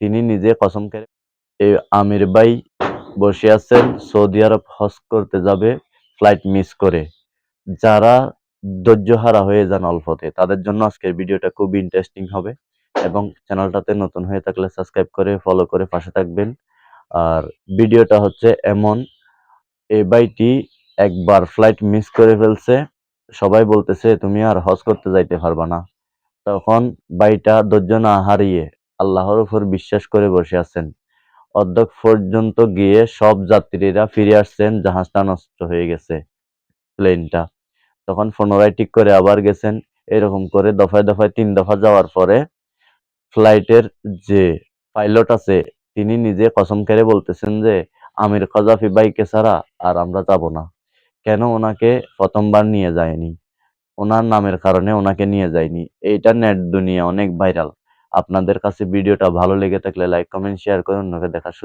তিনি নিজে কসম করে এই আমির ভাই বসে আছেন, সৌদি আরব হজ করতে যাবে ফ্লাইট মিস করে। যারা ধৈর্যহারা হয়ে যান অল্পতে, তাদের জন্য আজকের ভিডিওটা খুব ইন্টারেস্টিং হবে এবং চ্যানেলটাতে নতুন হয়ে থাকলে সাবস্ক্রাইব করে ফলো করে পাশে থাকবেন। আর ভিডিওটা হচ্ছে এমন এই বাইটি একবার ফ্লাইট মিস করে ফেলছে, সবাই বলতেছে, তুমি আর হজ করতে যাইতে পারবা না। তখন বাইটা ধৈর্য না হারিয়ে আল্লাহর উপর বিশ্বাস করে বসে আছেন। অর্ধেক পর্যন্ত গিয়ে সব যাত্রীরা ফিরে আসছেন, জাহাজটা নষ্ট হয়ে গেছে প্লেনটা। তখন পুনরায় ঠিক করে আবার গেছেন, এরকম করে দফায় দফায় তিন দফা যাওয়ার পরে ফ্লাইটের যে পাইলট আছে, তিনি নিজে কসম করে বলতেছেন যে, আমির খজাফি বাইকে ছাড়া আর আমরা যাব না। কেন ওনাকে প্রথমবার নিয়ে যায়নি? ওনার নামের কারণে ওনাকে নিয়ে যায়নি। এইটা নেট দুনিয়া, অনেক ভাইরাল। আপনাদের কাছে ভিডিওটা ভালো লেগে থাকলে লাইক কমেন্ট শেয়ার করুন অন্যকে দেখার সুযোগ